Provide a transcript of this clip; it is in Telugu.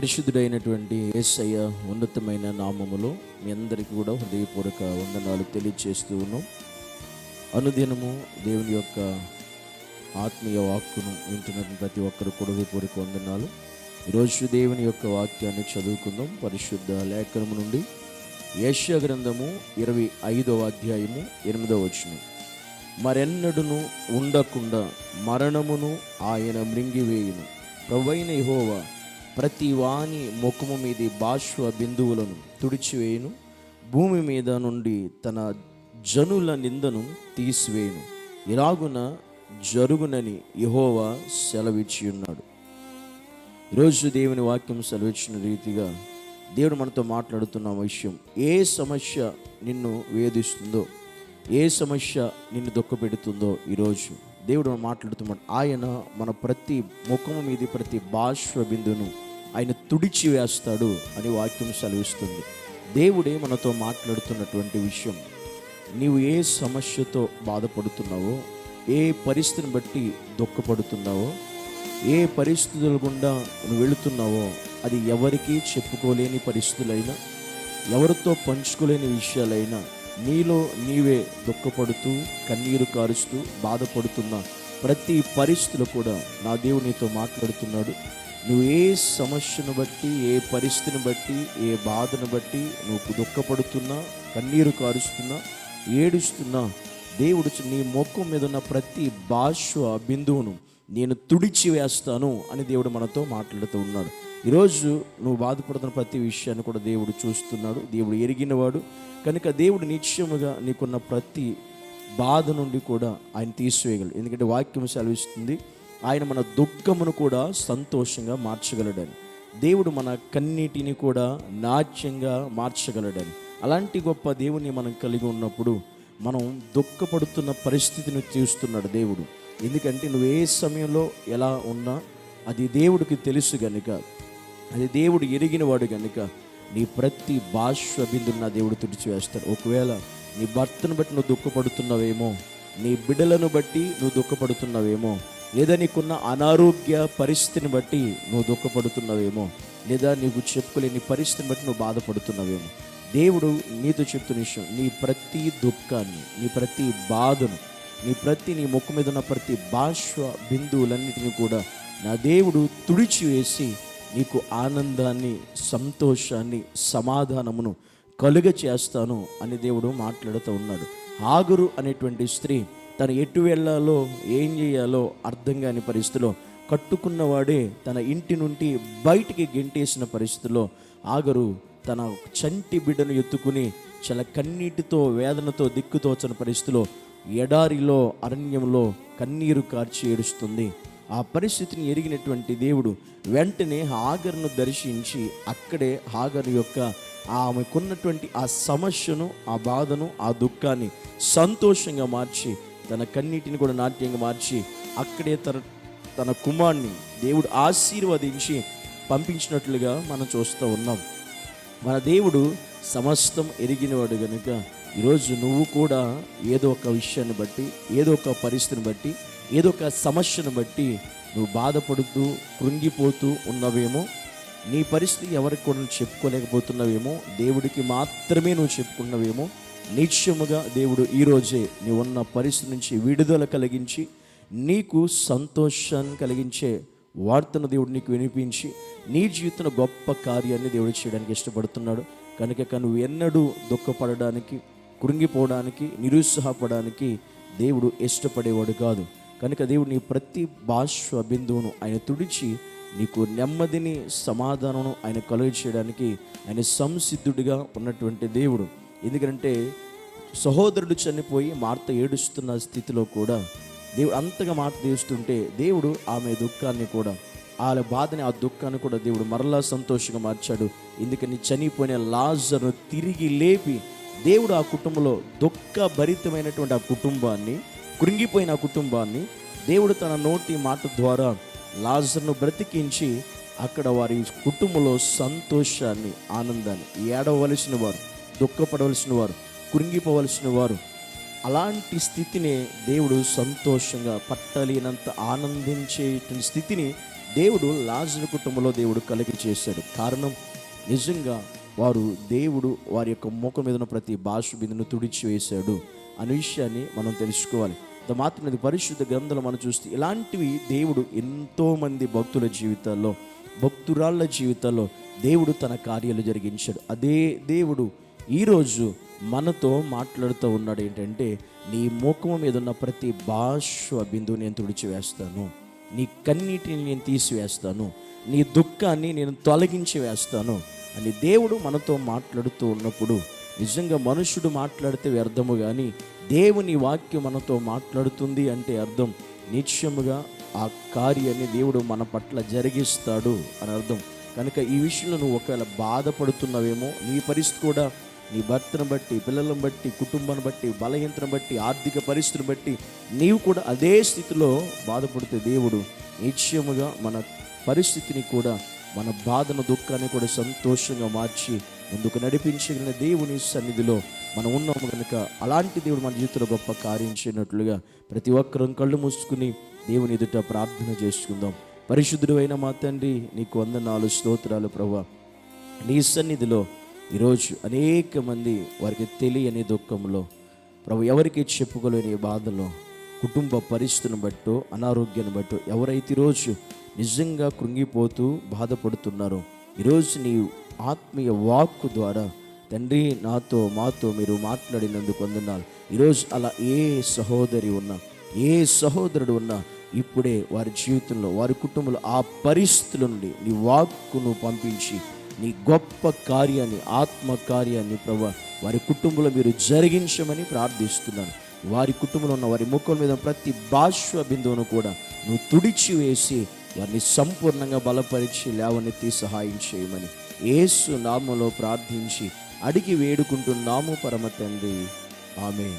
పరిశుద్ధుడైనటువంటి యేసయ్య ఉన్నతమైన నామములో మీ అందరికీ కూడా హృదయపూర్వక వందనాలు తెలియజేస్తూ ఉన్నాం. అనుదినము దేవుని యొక్క ఆత్మీయ వాక్కును వింటున్న ప్రతి ఒక్కరు కూడా హృదయపూర్వక వందనాలు. ఈరోజు దేవుని యొక్క వాక్యాన్ని చదువుకుందాం. పరిశుద్ధ లేఖనము నుండి యేష్య గ్రంథము ఇరవై ఐదవ అధ్యాయము ఎనిమిదవ వచనం. మరెన్నడును ఉండకుండా మరణమును ఆయన మృంగివేయును. ప్రవైన యహోవా ప్రతి వాని ముఖము మీది బాష్వ బిందువులను తుడిచివేయును. భూమి మీద నుండి తన జనుల నిందను తీసివేయును. ఇలాగున జరుగునని యహోవా సెలవిచ్చి ఉన్నాడు ఈరోజు దేవుని వాక్యం సెలవిచ్చిన రీతిగా దేవుడు మనతో మాట్లాడుతున్న విషయం ఏ సమస్య నిన్ను వేధిస్తుందో ఏ సమస్య నిన్ను దుఃఖపెడుతుందో ఈరోజు దేవుడు మాట్లాడుతున్నాడు. ఆయన మన ప్రతి ముఖము మీది ప్రతి బాష్వ బిందును ఆయన తుడిచి వేస్తాడు అని వాక్యం సెలవిస్తుంది. దేవుడే మనతో మాట్లాడుతున్నటువంటి విషయం. నీవు ఏ సమస్యతో బాధపడుతున్నావో ఏ పరిస్థితిని బట్టి దుఃఖపడుతున్నావో ఏ పరిస్థితుల గుండా నువ్వు వెళుతున్నావో అది ఎవరికీ చెప్పుకోలేని పరిస్థితులైనా ఎవరితో పంచుకోలేని విషయాలైనా నీలో నీవే దుఃఖపడుతూ కన్నీరు కారుస్తూ బాధపడుతున్న ప్రతి పరిస్థితులు కూడా నా దేవునితో మాట్లాడుతున్నాడు. నువ్వు ఏ సమస్యను బట్టి ఏ పరిస్థితిని బట్టి ఏ బాధను బట్టి నువ్వు దుఃఖపడుతున్నా కన్నీరు కారుస్తున్నా ఏడుస్తున్నా దేవుడు నీ ముఖం మీద ఉన్న ప్రతి బాష్వ బిందువును నేను తుడిచి వేస్తాను అని దేవుడు మనతో మాట్లాడుతూ ఉన్నాడు. ఈరోజు నువ్వు బాధపడుతున్న ప్రతి విషయాన్ని కూడా దేవుడు చూస్తున్నాడు. దేవుడు ఎరిగినవాడు. కనుక దేవుడు నిశ్చయముగా నీకున్న ప్రతి బాధ నుండి కూడా ఆయన తీసివేయగలడు. ఎందుకంటే వాక్యం సెలవిస్తుంది ఆయన మన దుఃఖమును కూడా సంతోషంగా మార్చగలడని. దేవుడు మన కన్నీటిని కూడా నాట్యంగా మార్చగలడని. అలాంటి గొప్ప దేవుని మనం కలిగి ఉన్నప్పుడు మనం దుఃఖపడుతున్న పరిస్థితిని తీస్తున్నాడు దేవుడు. ఎందుకంటే నువ్వు ఏ సమయంలో ఎలా ఉన్నా అది దేవుడికి తెలుసు గనుక అది దేవుడు ఎరిగినవాడు గనుక నీ ప్రతి బాష్వ బిందున్న దేవుడు తుడిచివేస్తాడు. ఒకవేళ నీ భర్తను బట్టి నువ్వు దుఃఖపడుతున్నావేమో నీ బిడ్డలను బట్టి నువ్వు దుఃఖపడుతున్నావేమో లేదా నీకున్న అనారోగ్య పరిస్థితిని బట్టి నువ్వు దుఃఖపడుతున్నావేమో లేదా నీకు చెప్పుకోలేని పరిస్థితిని బట్టి నువ్వు బాధపడుతున్నావేమో దేవుడు నీతో చెప్తున్న విషయం నీ ప్రతి దుఃఖాన్ని నీ ప్రతి బాధను నీ ప్రతి నీ ముఖం మీద ఉన్న ప్రతి బాష్వ బిందువులన్నిటిని కూడా నా దేవుడు తుడిచివేసి నీకు ఆనందాన్ని సంతోషాన్ని సమాధానమును కలుగ చేస్తాను అని దేవుడు మాట్లాడుతూ ఉన్నాడు. ఆగురు అనేటువంటి స్త్రీ తను ఎటు వెళ్ళాలో ఏం చేయాలో అర్థం కాని పరిస్థితిలో కట్టుకున్నవాడే తన ఇంటి నుండి బయటికి గెంటేసిన పరిస్థితిలో ఆగరు. తన చంటి బిడ్డను ఎత్తుకుని చాలా కన్నీటితో వేదనతో దిక్కుతోచని పరిస్థితిలో ఎడారిలో అరణ్యంలో కన్నీరు కార్చి ఏడుస్తుంది. ఆ పరిస్థితిని ఎరిగినటువంటి దేవుడు వెంటనే హాగర్ను దర్శించి అక్కడే హాగర్ యొక్క ఆమెకున్నటువంటి ఆ సమస్యను ఆ బాధను ఆ దుఃఖాన్ని సంతోషంగా మార్చి తన కన్నీటిని కూడా నాట్యంగా మార్చి అక్కడే తన తన కుమార్ని దేవుడు ఆశీర్వదించి పంపించినట్లుగా మనం చూస్తూ ఉన్నాం. మన దేవుడు సమస్తం ఎరిగినవాడు కనుక ఈరోజు నువ్వు కూడా ఏదో ఒక విషయాన్ని బట్టి ఏదో ఒక పరిస్థితిని బట్టి ఏదో ఒక సమస్యను బట్టి నువ్వు బాధపడుతూ కృంగిపోతూ ఉన్నవేమో నీ పరిస్థితి ఎవరికి కూడా చెప్పుకోలేకపోతున్నావేమో దేవుడికి మాత్రమే నువ్వు చెప్పుకున్నవేమో నిశ్చయముగా దేవుడు ఈరోజే నీ ఉన్న పరిస్థితి నుంచి విడుదల కలిగించి నీకు సంతోషాన్ని కలిగించే వార్తను దేవుడు నీకు వినిపించి నీ జీవితంలో గొప్ప కార్యాన్ని దేవుడు చేయడానికి ఇష్టపడుతున్నాడు. కనుక నువ్వు ఎన్నడూ దుఃఖపడడానికి కృంగిపోవడానికి నిరుత్సాహపడడానికి దేవుడు ఇష్టపడేవాడు కాదు. కనుక దేవుడు నీ ప్రతి బాష్వ బిందువును ఆయన తుడిచి నీకు నెమ్మదిని సమాధానం ఆయన కలుగ చేయడానికి ఆయన సంసిద్ధుడిగా ఉన్నటువంటి దేవుడు. ఎందుకంటే సహోదరుడు చనిపోయి మార్త ఏడుస్తున్న స్థితిలో కూడా దేవుడు అంతగా మాట తీస్తుంటే దేవుడు ఆమె దుఃఖాన్ని కూడా ఆమె బాధని ఆ దుఃఖాన్ని కూడా దేవుడు మరలా సంతోషంగా మార్చాడు. ఎందుకని చనిపోయిన లాజర్ను తిరిగి లేపి దేవుడు ఆ కుటుంబంలో దుఃఖభరితమైనటువంటి ఆ కుటుంబాన్ని కృంగిపోయిన ఆ కుటుంబాన్ని దేవుడు తన నోటి మాట ద్వారా లాజర్ను బ్రతికించి అక్కడ వారి కుటుంబంలో సంతోషాన్ని ఆనందాన్ని ఏడవలసిన వారు. దుఃఖపడవలసిన వారు కృంగిపోవలసిన వారు అలాంటి స్థితిని దేవుడు సంతోషంగా పట్టలేనంత ఆనందించే స్థితిని దేవుడు లాజరు కుటుంబంలో దేవుడు కలిగి చేశాడు. కారణం నిజంగా వారు దేవుడు వారి యొక్క ముఖం మీద ఉన్న ప్రతి భాష బిందును తుడిచి వేశాడు అనే విషయాన్ని మనం తెలుసుకోవాలి. మాత్రమే పరిశుద్ధ గ్రంథంలో మనం చూస్తే ఇలాంటివి దేవుడు ఎంతోమంది భక్తుల జీవితాల్లో భక్తురాళ్ళ జీవితాల్లో దేవుడు తన కార్యాలు జరిగించాడు. అదే దేవుడు ఈరోజు మనతో మాట్లాడుతూ ఉన్నాడు ఏంటంటే నీ ముఖం మీద ఉన్న ప్రతి భాష బిందువు నేను తుడిచివేస్తాను. నీ కన్నీటిని నేను తీసివేస్తాను. నీ దుఃఖాన్ని నేను తొలగించి వేస్తాను అని దేవుడు మనతో మాట్లాడుతూ ఉన్నప్పుడు నిజంగా మనుషుడు మాట్లాడితే వ్యర్థము కానీ దేవుని వాక్యం మనతో మాట్లాడుతుంది అంటే అర్థం నిత్యముగా ఆ కార్యాన్ని దేవుడు మన పట్ల జరిగిస్తాడు అని అర్థం. కనుక ఈ విషయంలో నువ్వు ఒకవేళ బాధపడుతున్నావేమో నీ పరిస్థితి కూడా నీ భర్తను బట్టి పిల్లలను బట్టి కుటుంబాన్ని బట్టి బలహీనతను బట్టి ఆర్థిక పరిస్థితిని బట్టి నీవు కూడా అదే స్థితిలో బాధపడితే దేవుడు నిశ్చయముగా మన పరిస్థితిని కూడా మన బాధను దుఃఖాన్ని కూడా సంతోషంగా మార్చి ముందుకు నడిపించగలిగిన దేవుని సన్నిధిలో మనం ఉన్నాము కనుక అలాంటి దేవుడు మన జీవితంలో గొప్ప కార్యం చేయనట్లుగా ప్రతి ఒక్కరూ కళ్ళు మూసుకుని దేవుని ఎదుట ప్రార్థన చేసుకుందాం. పరిశుద్ధుడు అయిన మా తండ్రి నీకు వందనాలు స్తోత్రాలు ప్రభా. నీ సన్నిధిలో ఈరోజు అనేక మంది వారికి తెలియని దుఃఖంలో ప్రభు ఎవరికి చెప్పుకోలేని బాధలో కుటుంబ పరిస్థితిని బట్టో అనారోగ్యాన్ని బట్టో ఎవరైతే ఈరోజు నిజంగా కృంగిపోతూ బాధపడుతున్నారో ఈరోజు నీ ఆత్మీయ వాక్కు ద్వారా తండ్రి నాతో మాతో మీరు మాట్లాడినందుకు అందున్నారు ఈరోజు అలా ఏ సహోదరి ఉన్నా ఏ సహోదరుడు ఉన్నా ఇప్పుడే వారి జీవితంలో వారి కుటుంబంలో ఆ పరిస్థితుల నుండి నీ వాక్కును పంపించి నీ గొప్ప కార్యాన్ని ఆత్మ కార్యాన్ని ప్రభు వారి కుటుంబంలో మీరు జరిగించమని ప్రార్థిస్తున్నాను. వారి కుటుంబంలో ఉన్న వారి ముఖం మీద ప్రతి బాష్వ బిందువును కూడా నువ్వు తుడిచి వేసి వారిని సంపూర్ణంగా బలపరిచి లేవనెత్తి సహాయం చేయమని ఏసు నామలో ప్రార్థించి అడిగి వేడుకుంటున్నాము పరమ తండ్రి. ఆమె